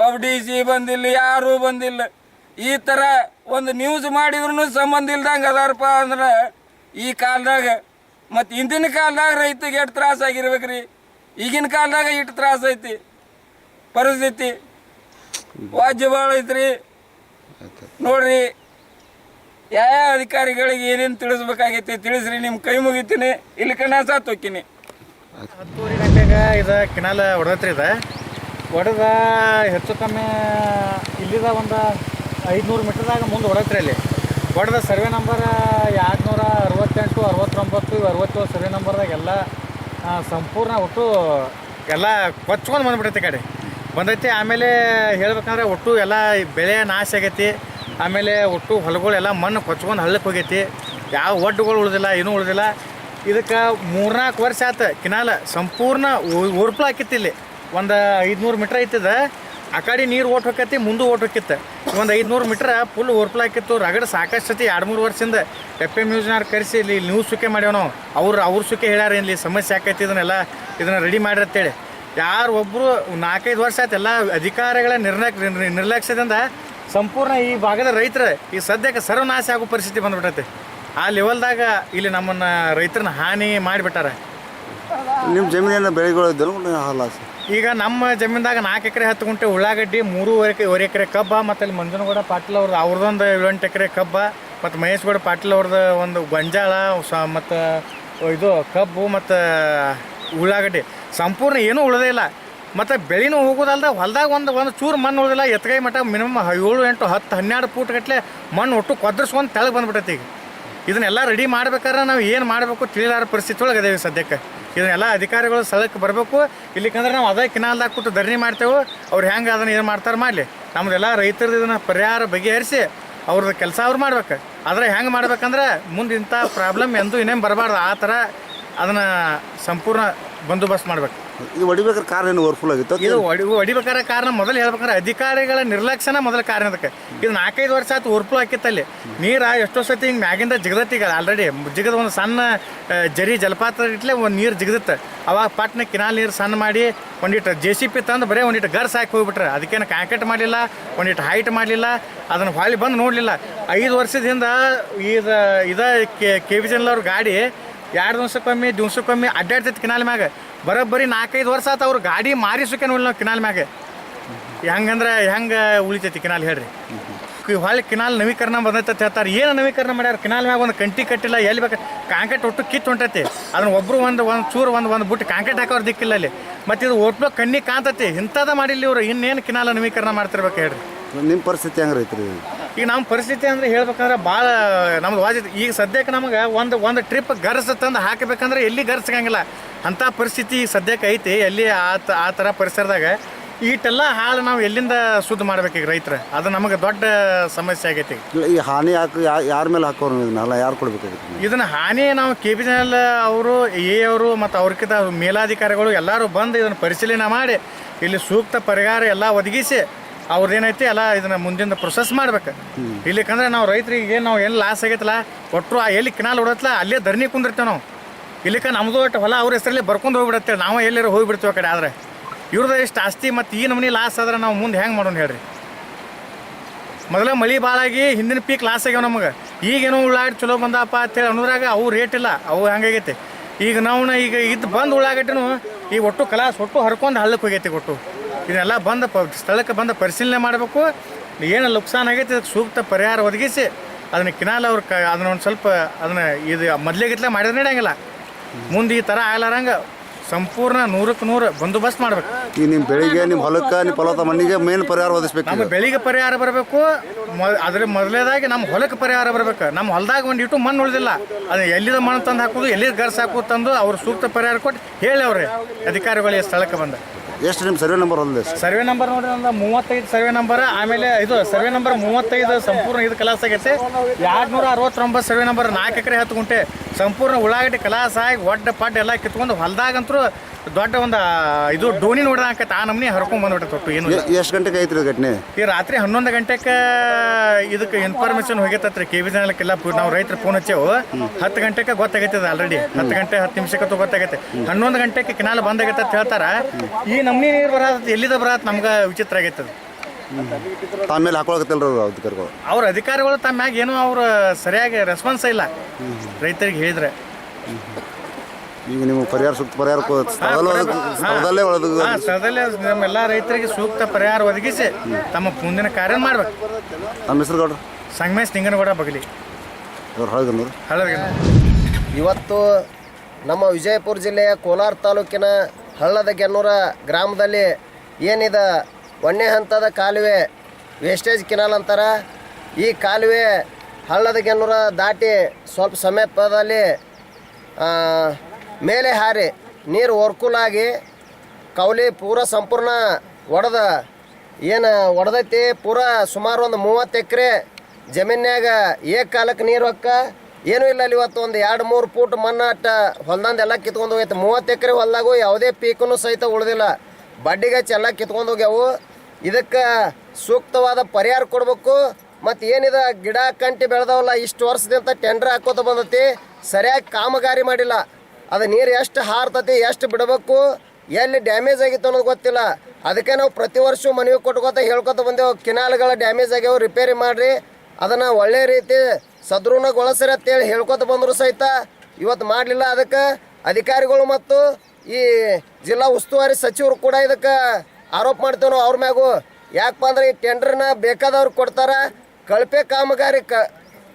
ಒಬ್ಬ ಡಿ ಸಿ ಬಂದಿಲ್ಲ, ಯಾರೂ ಬಂದಿಲ್ಲ. ಈ ಥರ ಒಂದು ನ್ಯೂಸ್ ಮಾಡಿದ್ರು ಸಂಬಂಧ ಇಲ್ದಂಗೆ ಅದಾರಪ್ಪ ಅಂದ್ರೆ ಈ ಕಾಲದಾಗ, ಮತ್ತು ಹಿಂದಿನ ಕಾಲದಾಗ ರೈತಗೆ ಎಷ್ಟು ತ್ರಾಸ ಆಗಿರ್ಬೇಕ್ರಿ? ಈಗಿನ ಕಾಲದಾಗ ಇಟ್ಟು ತ್ರಾಸ ಐತಿ? ಪರಿಸ್ಥಿತಿ? ವಾಜ್ಯ ಭಾಳ ಐತ್ರಿ. ನೋಡ್ರಿ ಯಾವ ಅಧಿಕಾರಿಗಳಿಗೆ ಏನೇನು ತಿಳಿಸ್ಬೇಕಾಗೈತಿ ತಿಳಿಸ್ರಿ ನಿಮ್ಮ ಕೈ ಮುಗಿತೀನಿ, ಇಲ್ಲಿ ಕಣ್ಣ ಸಾತ್ ಹೋಗ್ತೀನಿ. ಹತ್ತೂರಿ ಗಂಟೆಗೆ ಇದು ಕಿನಾಲ ಹೊಡೆದತ್ರಿ ಇದು. ಹೊಡೆದ ಹೆಚ್ಚು ಕಮ್ಮಿ ಇಲ್ಲಿದ ಒಂದು ಐದುನೂರು ಮೀಟ್ರ್ದಾಗ ಮುಂದೆ ಹೊಡೆತ್ರಿ ಅಲ್ಲಿ. ಹೊಡೆದ ಸರ್ವೆ ನಂಬರ್, ಎರಡುನೂರ ಅರವತ್ತೆಂಟು, ಅರವತ್ತೊಂಬತ್ತು ಇವು ಅರವತ್ತೇಳು ಸರ್ವೆ ನಂಬರ್ದಾಗ ಎಲ್ಲ ಸಂಪೂರ್ಣ ಒಟ್ಟು ಎಲ್ಲ ಕೊಚ್ಕೊಂಡು ಬಂದ್ಬಿಟ್ಟೈತೆ ಈ ಕಡೆ. ಬಂದೈತಿ, ಆಮೇಲೆ ಹೇಳ್ಬೇಕಂದ್ರೆ ಒಟ್ಟು ಎಲ್ಲ ಬೆಳೆ ನಾಶ ಆಗೈತಿ. ಆಮೇಲೆ ಒಟ್ಟು ಹೊಲಗಳೆಲ್ಲ ಮಣ್ಣು ಕೊಚ್ಕೊಂಡು ಹಳ್ಳಕ್ಕೆ ಹೋಗೈತಿ. ಯಾವ ಒಡ್ಡುಗಳು ಉಳಿದಿಲ್ಲ, ಏನೂ ಉಳಿದಿಲ್ಲ. ಇದಕ್ಕೆ ಮೂರ್ನಾಲ್ಕು ವರ್ಷ ಆಯ್ತು ಕಿನಾಲ ಸಂಪೂರ್ಣ ಓರ್ಪ್ಲ ಹಾಕಿತ್ತು ಇಲ್ಲಿ. ಒಂದು ಐದುನೂರು ಮೀಟ್ರ್ ಐತಿದ. ಆ ಕಡೆ ನೀರು ಓಟ್ ಹೋಕತಿ, ಮುಂದೆ ಓಟ್ ಹೋಕಿತ್ತು. ಒಂದು ಐದುನೂರು ಮೀಟ್ರ್ ಫುಲ್ ಓರ್ಪ್ಲ ಹಾಕಿತ್ತು ರಗಡ ಸಾಕಷ್ಟು ಸತಿ ಎರಡು ಮೂರು ವರ್ಷದಿಂದ ಎಫ್ ಎಂ ನ್ಯೂಸ್ನಾರು ಕರೆಸಿ ಇಲ್ಲಿ ನೀವು ಸುಖೆ ಮಾಡ್ಯಾವ ಅವ್ರು ಅವ್ರ ಸುಖೆ ಹೇಳ್ಯಾರ ಇಲ್ಲಿ ಸಮಸ್ಯೆ ಆಕೈತಿ ಇದನ್ನೆಲ್ಲ ಇದನ್ನ ರೆಡಿ ಮಾಡಿರತ್ತೇಳಿ. ಯಾರು ಒಬ್ಬರು ನಾಲ್ಕೈದು ವರ್ಷ ಆಯ್ತು ಎಲ್ಲ ಅಧಿಕಾರಿಗಳ ನಿರ್ಲಕ್ಷ ನಿರ್- ನಿರ್ಲಕ್ಷ್ಯದಿಂದ ಸಂಪೂರ್ಣ ಈ ಭಾಗದ ರೈತರ ಈ ಸದ್ಯಕ್ಕೆ ಸರ್ವನಾಶ ಆಗೋ ಪರಿಸ್ಥಿತಿ ಬಂದ್ಬಿಟ್ಟೈತೆ ಆ ಲೆವೆಲ್ದಾಗ ಇಲ್ಲಿ ನಮ್ಮನ್ನು ರೈತರನ್ನ ಹಾನಿ ಮಾಡಿಬಿಟ್ಟಾರ. ನಿಮ್ಮ ಜಮೀನಿನ ಬೆಳೆಗಳು ಇದ್ದಲ್ಲ ಈಗ ನಮ್ಮ ಜಮೀನ್ದಾಗ ನಾಲ್ಕು ಎಕರೆ ಹತ್ತು ಗುಂಟೆ ಉಳ್ಳಾಗಡ್ಡಿ, ಮೂರುವರೆ ಒರೆ ಎಕರೆ ಕಬ್ಬ, ಮತ್ತು ಅಲ್ಲಿ ಮಂಜನಗೌಡ ಪಾಟೀಲ್ ಅವ್ರದ್ದು ಅವ್ರದ್ದೊಂದು ಏಳೆಂಟು ಎಕರೆ ಕಬ್ಬ, ಮತ್ತು ಮಹೇಶ್ಗೌಡ ಪಾಟೀಲ್ ಅವ್ರದ್ದು ಒಂದು ಗೊಂಜಾಳ, ಸ ಮತ್ತು ಇದು ಕಬ್ಬು, ಮತ್ತು ಉಳ್ಳಾಗಡ್ಡಿ. ಸಂಪೂರ್ಣ ಏನೂ ಉಳಿದೇ ಇಲ್ಲ. ಮತ್ತು ಬೆಳೆನೂ ಹೋಗೋದಲ್ದ ಹೊಲ್ದಾಗ ಒಂದು ಒಂದು ಚೂರು ಮಣ್ಣು ಉಳಿದಿಲ್ಲ. ಎತ್ತಗೈ ಮಟ್ಟ ಮಿನಿಮಮ್ ಏಳು, ಎಂಟು, ಹತ್ತು, ಹನ್ನೆರಡು ಫೂಟ್ ಗಟ್ಟಲೆ ಮಣ್ಣು ಒಟ್ಟು ಕೊದ್ರಿಸ್ಕೊಂಡು ತೆಳಗೆ ಬಂದ್ಬಿಟ್ಟೈತಿ ಈಗ. ಇದನ್ನೆಲ್ಲ ರೆಡಿ ಮಾಡ್ಬೇಕಾದ್ರೆ ನಾವು ಏನು ಮಾಡಬೇಕು ತಿಳಿಲಾರ ಪರಿಸ್ಥಿತಿ ಒಳಗೆ ಅದೇವಿ ಸದ್ಯಕ್ಕೆ. ಇದನ್ನೆಲ್ಲ ಅಧಿಕಾರಿಗಳು ಸ್ಥಳಕ್ಕೆ ಬರಬೇಕು. ಇಲ್ಲಿಕಂದ್ರೆ ನಾವು ಅದೇ ಕಿನಾಲ್ದಾಗ ಕೊಟ್ಟು ಧರಣಿ ಮಾಡ್ತೇವೆ. ಅವ್ರು ಹೆಂಗೆ ಅದನ್ನು ಏನು ಮಾಡ್ತಾರೆ ಮಾಡಲಿ. ನಮ್ದೆಲ್ಲ ರೈತರದ್ದು ಇದನ್ನು ಪರಿಹಾರ ಬಗೆಹರಿಸಿ ಅವ್ರದ್ದು ಕೆಲಸ ಅವ್ರು ಮಾಡ್ಬೇಕು. ಆದರೆ ಹೆಂಗೆ ಮಾಡ್ಬೇಕಂದ್ರೆ ಮುಂದೆ ಇಂಥ ಪ್ರಾಬ್ಲಮ್ ಎಂದೂ ಇನ್ನೇನು ಬರಬಾರ್ದು. ಆ ಥರ ಅದನ್ನು ಸಂಪೂರ್ಣ ಬಂದೋಬಸ್ತ್ ಮಾಡ್ಬೇಕು. ಇದು ಹೊಡಿಬೇಕಾದ್ರೆ ಕಾರ್ ಏನು ಓವರ್ಫುಲ್ ಆಗಿತ್ತು? ಇದು ಹೊಡಿ ಹೊಡಿಬೇಕಾದ್ರೆ ಕಾರಣ, ಮೊದಲು ಹೇಳ್ಬೇಕಾದ್ರೆ ಅಧಿಕಾರಿಗಳ ನಿರ್ಲಕ್ಷ್ಯನ ಮೊದಲ ಕಾರಣ ಅದಕ್ಕೆ. ಇದು ನಾಲ್ಕೈದು ವರ್ಷ ಆಯ್ತು ಉರ್ಪು ಹಾಕಿತ್ತಲ್ಲಿ. ನೀರ ಎಷ್ಟೋ ಸತಿ ಹಿಂಗೆ ಮ್ಯಾಗಿಂದ ಜಿಗದತ್ತೀಗ ಆಲ್ರೆಡಿ ಜಿಗದ ಒಂದು ಸಣ್ಣ ಜರಿ ಜಲಪಾತ ಇಟ್ಲೆ ಒಂದು ನೀರು ಜಿಗದತ್ತೆ. ಅವಾಗ ಪಟ್ನ ಕಿನಾಲ್ ನೀರು ಸಣ್ಣ ಮಾಡಿ ಒಂದಿಟ್ಟು ಜೆ ಸಿ ಪಿ ತಂದು ಬರೀ ಒಂದಿಟ್ಟು ಗರ್ಸ್ ಹಾಕಿ ಹೋಗ್ಬಿಟ್ರೆ. ಅದಕ್ಕೇನು ಕಾಂಕ್ರೀಟ್ ಮಾಡಲಿಲ್ಲ ಒಂದಿಟ್ಟು ಹೈಟ್ ಮಾಡಲಿಲ್ಲ, ಅದನ್ನು ಹೊಳ್ಳಿ ಬಂದು ನೋಡಲಿಲ್ಲ. ಐದು ವರ್ಷದಿಂದ ಇದು, ಇದ ಕೆ ವಿ ಜನ್ಲವ್ರ ಗಾಡಿ, ಎರಡು ದಿವ್ಸಕ್ಕೊಮ್ಮೆ ದಿವ್ಸಕ್ಕೊಮ್ಮೆ ಅಡ್ಡಾಡ್ತೈತಿ ಕಿನಾಲ್ ಮ್ಯಾಗ. ಬರೋಬ್ಬರಿ ನಾಲ್ಕೈದು ವರ್ಷ ಆತ ಅವ್ರು ಗಾಡಿ ಮಾರಿಸೋಕೆ ನಾವು ಕಿನಾಲ್ ಮ್ಯಾಗೆ. ಹೆಂಗಂದ್ರೆ ಹೆಂಗೆ ಉಳಿತೈತಿ ಕಿನಾಲ್ ಹೇಳ್ರಿ. ಹೊಳ್ಳಿ ಕಿನಾಲ್ ನವೀಕರಣ ಬಂದೈತೆ ಅಂತ ಹೇಳ್ತಾರೆ. ಏನು ನವೀಕರಣ ಮಾಡ್ಯಾರ? ಕಿನಾಲ್ ಮ್ಯಾಗ ಒಂದು ಕಂಟಿ ಕಟ್ಟಿಲ್ಲ ಎಲ್ಲಿ ಬೇಕು? ಕಾಂಕ್ರೀಟ್ ಒಟ್ಟು ಕಿತ್ತು ಹೊಂಟೈತಿ. ಅದನ್ನ ಒಬ್ಬರು ಒಂದು ಒಂದು ಚೂರು ಒಂದು ಒಂದು ಬುಟ್ಟು ಕಾಂಕ್ರೀಟ್ ಹಾಕೋರು ದಿಕ್ಕಿಲ್ಲ ಅಲ್ಲಿ. ಮತ್ತು ಇದು ಒಟ್ಟು ಕಣ್ಣಿ ಕಾಂತತಿ ಇಂಥದ ಮಾಡಿಲ್ಲ ಇವರು. ಇನ್ನೇನು ಕಿನಾಲ ನವೀಕರಣ ಮಾಡ್ತಿರ್ಬೇಕು ಹೇಳ್ರಿ. ನಿಮ್ಮ ಪರಿಸ್ಥಿತಿ ಹೆಂಗೆ ರೈತ್ರಿ ಈಗ ನಮ್ಮ ಪರಿಸ್ಥಿತಿ ಅಂದ್ರೆ ಹೇಳ್ಬೇಕಂದ್ರೆ ಭಾಳ ನಮ್ದು ವಾಜಿ ಈಗ ಸದ್ಯಕ್ಕೆ ನಮಗೆ ಒಂದು ಒಂದು ಟ್ರಿಪ್ ಗರ್ಸ್ ತಂದು ಹಾಕಬೇಕಂದ್ರೆ ಎಲ್ಲಿ ಗರ್ಸ್ಗಂಗಿಲ್ಲ. ಅಂಥ ಪರಿಸ್ಥಿತಿ ಈಗ ಸದ್ಯಕ್ಕೆ ಐತಿ. ಎಲ್ಲಿ ಆ ಆ ಥರ ಪರಿಸರದಾಗ ಈಟೆಲ್ಲ ಹಾಳು ನಾವು ಎಲ್ಲಿಂದ ಶುದ್ಧ ಮಾಡ್ಬೇಕು ಈಗ ರೈತರ? ಅದು ನಮಗೆ ದೊಡ್ಡ ಸಮಸ್ಯೆ ಆಗೈತಿ ಈ ಹಾನಿ ಹಾಕಿ ಯಾರ ಮೇಲೆ ಹಾಕೋರು ಇದನ್ನೆಲ್ಲ ಯಾರು ಕೊಡ್ಬೇಕಾಗಿತ್ತು ಇದನ್ನ ಹಾನಿ ನಾವು ಕೆ ಬಿ ಎಲ್ ಅವರು ಎ ಅವರು ಮತ್ತು ಅವ್ರಕ್ಕಿಂತ ಮೇಲಾಧಿಕಾರಿಗಳು ಎಲ್ಲರೂ ಬಂದು ಇದನ್ನು ಪರಿಶೀಲನೆ ಮಾಡಿ ಇಲ್ಲಿ ಸೂಕ್ತ ಪರಿಹಾರ ಎಲ್ಲ ಒದಗಿಸಿ ಅವ್ರದ್ದೇನೈತಿ ಎಲ್ಲ ಇದನ್ನ ಮುಂದಿನ ಪ್ರೊಸೆಸ್ ಮಾಡ್ಬೇಕು. ಇಲ್ಲಿಕಂದ್ರೆ ನಾವು ರೈತರಿಗೆ ಏನು ನಾವು ಏನು ಲಾಸ್ ಆಗೈತಲ್ಲ ಕೊಟ್ಟರು ಆ ಎಲ್ಲಿ ಕಿನಾಲ್ ಹೊಡತ್ಲ ಅಲ್ಲೇ ಧರಣಿ ಕುಂದಿರ್ತೇವೆ ನಾವು. ಇಲ್ಲಿಕ ನಮ್ಮದು ಒಟ್ಟು ಹೊಲ ಅವ್ರ ಹೆಸರಲ್ಲಿ ಬರ್ಕೊಂಡು ಹೋಗ್ಬಿಡತ್ತೇವೆ ನಾವು ಎಲ್ಲರೂ ಹೋಗಿಬಿಡ್ತೀವಿ ಆ ಕಡೆ ಆದರೆ. ಇವ್ರದ್ದು ಎಷ್ಟು ಆಸ್ತಿ ಮತ್ತು ಈ ನಮೂನಿ ಲಾಸ್ ಆದ್ರೆ ನಾವು ಮುಂದೆ ಹೆಂಗೆ ಮಾಡೋಣ ಹೇಳ್ರಿ. ಮೊದಲ ಮಳೆ ಭಾಳಾಗಿ ಹಿಂದಿನ ಪೀಕ್ ಲಾಸ್ ಆಗ್ಯಾವ ನಮಗೆ. ಈಗೇನೋ ಉಳ್ಳಾಗಡ್ಡಿ ಚಲೋ ಬಂದಪ್ಪ ಅಂತೇಳಿ ಅನ್ನೋದ್ರಾಗ ಅವು ರೇಟ್ ಇಲ್ಲ, ಅವು ಹಂಗಾಗೈತೆ ಈಗ ನಾವು ಈಗ ಇದು ಬಂದು ಉಳ್ಳಾಗಡ್ಡಿನೂ ಈಗ ಒಟ್ಟು ಕಲಾಸ್ ಒಟ್ಟು ಹರ್ಕೊಂಡು ಹಳ್ಳಕ್ಕೆ ಹೋಗೈತಿ ಒಟ್ಟು. ಇದನ್ನೆಲ್ಲ ಬಂದ ಪ ಸ್ಥಳಕ್ಕೆ ಬಂದ ಪರಿಶೀಲನೆ ಮಾಡಬೇಕು. ಏನು ನುಕ್ಸಾನ್ ಆಗೈತೆ ಅದಕ್ಕೆ ಸೂಕ್ತ ಪರಿಹಾರ ಒದಗಿಸಿ ಅದನ್ನ ಕಿನಾಲ್ ಅವ್ರ ಕ ಅದನ್ನ ಒಂದು ಸ್ವಲ್ಪ ಅದನ್ನ ಇದು ಮೊದಲೇಗಿತ್ಲೆ ಮಾಡಿದ್ರೆ ನಡೆಯಂಗಿಲ್ಲ. ಮುಂದೆ ಈ ಥರ ಆಗ್ಲಾರಂಗ ಸಂಪೂರ್ಣ ನೂರಕ್ಕೆ ನೂರು ಬಂದೋಬಸ್ತ್ ಮಾಡ್ಬೇಕು. ಈ ನಿಮ್ಮ ಬೆಳಿಗ್ಗೆ ನಿಮ್ಮ ಹೊಲಕ್ಕೆ ನಿಮ್ಮ ಫಲವತ್ತ ಮಣ್ಣಿಗೆ ಮೇನ್ ಪರಿಹಾರ ಒದಗಿಸ್ಬೇಕು ನಮ್ಮ ಬೆಳಿಗ್ಗೆ ಪರಿಹಾರ ಬರಬೇಕು. ಅದ್ರ ಮೊದಲೇದಾಗಿ ನಮ್ಮ ಹೊಲಕ್ಕೆ ಪರಿಹಾರ ಬರಬೇಕು. ನಮ್ಮ ಹೊಲದಾಗ ಒಂದು ಇಟ್ಟು ಮಣ್ಣು ಉಳಿದಿಲ್ಲ. ಅದು ಎಲ್ಲಿದ ಮಣ್ಣು ತಂದು ಹಾಕೋದು ಎಲ್ಲಿ ಗರ್ಸ್ ಹಾಕೋದು ತಂದು ಅವ್ರು ಸೂಕ್ತ ಪರಿಹಾರ ಕೊಟ್ಟು ಹೇಳಿ ಅವ್ರೆ ಅಧಿಕಾರಿಗಳು ಸ್ಥಳಕ್ಕೆ ಬಂದ. ಎಷ್ಟು ನಿಮ್ಮ ಸರ್ವೆ ನಂಬರ್ ಒಂದು? ಸರ್ವೆ ನಂಬರ್ ನೋಡಿ ಒಂದು ಮೂವತ್ತೈದು ಸರ್ವೆ ನಂಬರ್, ಆಮೇಲೆ ಇದು ಸರ್ವೆ ನಂಬರ್ ಮೂವತ್ತೈದು ಸಂಪೂರ್ಣ ಇದು ಕಲಾಸ ಆಗೈತೆ. ಎರಡ್ನೂರ ಅರವತ್ತೊಂಬತ್ತು ಸರ್ವೆ ನಂಬರ್ ನಾಲ್ಕು ಎಕರೆ ಹತ್ತು ಗುಂಟೆ. ಸಂಪೂರ್ಣ ಉಳ್ಳಾಗಡ್ಡಿ ಕಲಾಸ ಆಗಿ ಒಡ್ಡ ಪಡ್ಡ ಎಲ್ಲ ಕಿತ್ಕೊಂಡು ಹೊಲ್ದಾಗಂತೂ ದೊಡ್ಡ ಒಂದು ಇದು ಡೋಣಿ ನೋಡ್ದಾಕೈತೆ ಆ ನಮ್ನಿ ಹರ್ಕೊಂಡ್ ಬಂದ್ಬಿಟ್ಟು ಏನು ಎಷ್ಟು ಗಂಟೆಗೆ ಐತ್ರಿ ಘಟನೆ? ಈ ರಾತ್ರಿ ಹನ್ನೊಂದು ಗಂಟೆಗೆ ಇದಕ್ಕೆ ಇನ್ಫಾರ್ಮೇಶನ್ ಹೋಗೈತತ್ರಿ ಕೆ ವಿ ಚಾನಲ್ಕೆಲ್ಲ ನಾವು ರೈತರು ಫೋನ್ ಹಚ್ಚೇವು. ಹತ್ತು ಗಂಟೆಗೆ ಗೊತ್ತಾಗೈತದ ಆಲ್ರೆಡಿ ಹತ್ತು ಗಂಟೆ ಹತ್ತು ನಿಮಿಷಕ್ಕೆ ಗೊತ್ತಾಗೈತೆ. ಹನ್ನೊಂದು ಗಂಟೆಗೆ ಕಿನಾಲ್ ಬಂದ್ ಆಗೈತೆ ಅಂತ ಹೇಳ್ತಾರ. ಈ ನಮ್ನಿ ನೀರು ಬರತ್ ಎಲ್ಲಿದ ಬರತ್ ನಮ್ಗೆ ವಿಚಿತ್ರ ಆಗೈತದ. ಅದು ಮೇಲೆ ಹಾಕೊಳಕತ್ತಿಲ್ರಿ ಅಧಿಕಾರಿಗಳು? ಅವ್ರ ಅಧಿಕಾರಿಗಳು ತಮ್ಮ ಮ್ಯಾಗ ಏನೋ ಅವ್ರು ಸರಿಯಾಗಿ ರೆಸ್ಪಾನ್ಸ್ ಇಲ್ಲ. ರೈತರಿಗೆ ಹೇಳಿದ್ರೆ. ಈಗ ನಿಮ್ಗೆ ಪರಿಹಾರ ಸೂಕ್ತ ಪರಿಹಾರ ಕೊ- ಸ್ಥಳದಲ್ಲೇ ಒದಗಿ- ಸ್ಥಳದಲ್ಲೇ ಹಾ, ಸ್ಥಳದಲ್ಲೇ ನಮ್ಮೆಲ್ಲ ರೈತರಿಗೆ ಸೂಕ್ತ ಪರಿಹಾರ ಒದಗಿಸಿ ತಮ್ಮ ಮುಂದಿನ ಕಾರ್ಯ ಮಾಡ್ಬೇಕು. ನಮ್ಮ ಹೆಸರು ಗೌಡ್ರು? ಸಂಗಮೇಶ್ ನಿಂಗನಗೌಡ ಬಗಲಿ. ಹೊಳಗನ್ನೂರು ಇವತ್ತು ನಮ್ಮ ವಿಜಯಪುರ ಜಿಲ್ಲೆಯ ಕೋಲಾರ ತಾಲೂಕಿನ ಹಳ್ಳದ ಗೆನ್ನೂರ ಗ್ರಾಮದಲ್ಲಿ ಏನಿದೆ ಒಂದನೇ ಹಂತದ ಕಾಲುವೆ ವೇಸ್ಟೇಜ್ ಕೆನಾಲ್ ಅಂತಾರ ಈ ಕಾಲುವೆ ಹಳ್ಳದ ಗೆನ್ನೂರ ದಾಟಿ ಸ್ವಲ್ಪ ಸಮೀಪದಲ್ಲಿ ಆ, ಮೇಲೆ ಹಾರಿ, ನೀರು ಒರ್ಕುಲಾಗಿ ಕೌಲಿ ಪೂರ ಸಂಪೂರ್ಣ ಒಡೆದ, ಏನು ಒಡೆದೈತಿ? ಪೂರ ಸುಮಾರು ಒಂದು ಮೂವತ್ತು ಎಕರೆ ಜಮೀನ್ಯಾಗ ಏಕಾಲಕ್ಕೆ ನೀರು ಹೊಕ್ಕ. ಏನೂ ಇಲ್ಲ ಅಲ್ಲಿ ಇವತ್ತು ಒಂದು ಎರಡು ಮೂರು ಫೂಟ್ ಮಣ್ಣು ಅಟ್ಟ ಹೊಲ್ದಂದು ಎಲ್ಲ ಕಿತ್ಕೊಂಡು ಹೋಗೈತೆ. ಮೂವತ್ತು ಎಕರೆ ಹೊಲ್ದಾಗೂ ಯಾವುದೇ ಪೀಕನು ಸಹಿತ ಉಳಿದಿಲ್ಲ. ಬಡ್ಡಿಗೆ ಎಲ್ಲ ಕಿತ್ಕೊಂಡು ಹೋಗ್ಯಾವು. ಇದಕ್ಕೆ ಸೂಕ್ತವಾದ ಪರಿಹಾರ ಕೊಡಬೇಕು. ಮತ್ತು ಏನಿದೆ, ಗಿಡ ಕಂಟಿ ಬೆಳೆದವಲ್ಲ, ಇಷ್ಟು ವರ್ಷದಿಂದ ಟೆಂಡರ್ ಹಾಕೋತ ಬಂದತಿ. ಸರಿಯಾಗಿ ಕಾಮಗಾರಿ ಮಾಡಿಲ್ಲ. ಅದು ನೀರು ಎಷ್ಟು ಹಾರ್ತತಿ, ಎಷ್ಟು ಬಿಡಬೇಕು, ಎಲ್ಲಿ ಡ್ಯಾಮೇಜ್ ಆಗಿತ್ತು ಅನ್ನೋದು ಗೊತ್ತಿಲ್ಲ. ಅದಕ್ಕೆ ನಾವು ಪ್ರತಿ ವರ್ಷ ಮನವಿ ಕೊಟ್ಕೋತ ಹೇಳ್ಕೊತ ಬಂದೆವು, ಕಿನಾಲ್ಗಳ ಡ್ಯಾಮೇಜ್ ಆಗ್ಯಾವ ರಿಪೇರಿ ಮಾಡಿರಿ, ಅದನ್ನು ಒಳ್ಳೆ ರೀತಿ ಸದೃಢಗೊಳಿಸ್ರಿ ಅಂತೇಳಿ ಹೇಳ್ಕೊತ ಬಂದರು ಸಹಿತ. ಇವತ್ತು ಮಾಡಲಿಲ್ಲ ಅದಕ್ಕೆ ಅಧಿಕಾರಿಗಳು ಮತ್ತು ಈ ಜಿಲ್ಲಾ ಉಸ್ತುವಾರಿ ಸಚಿವರು ಕೂಡ ಇದಕ್ಕೆ ಆರೋಪ ಮಾಡ್ತೇವೆ ನಾವು ಅವ್ರ ಮ್ಯಾಗು. ಯಾಕಪ್ಪ ಅಂದ್ರೆ ಈ ಟೆಂಡರ್ನ ಬೇಕಾದವ್ರು ಕೊಡ್ತಾರ. ಕಳಪೆ ಕಾಮಗಾರಿ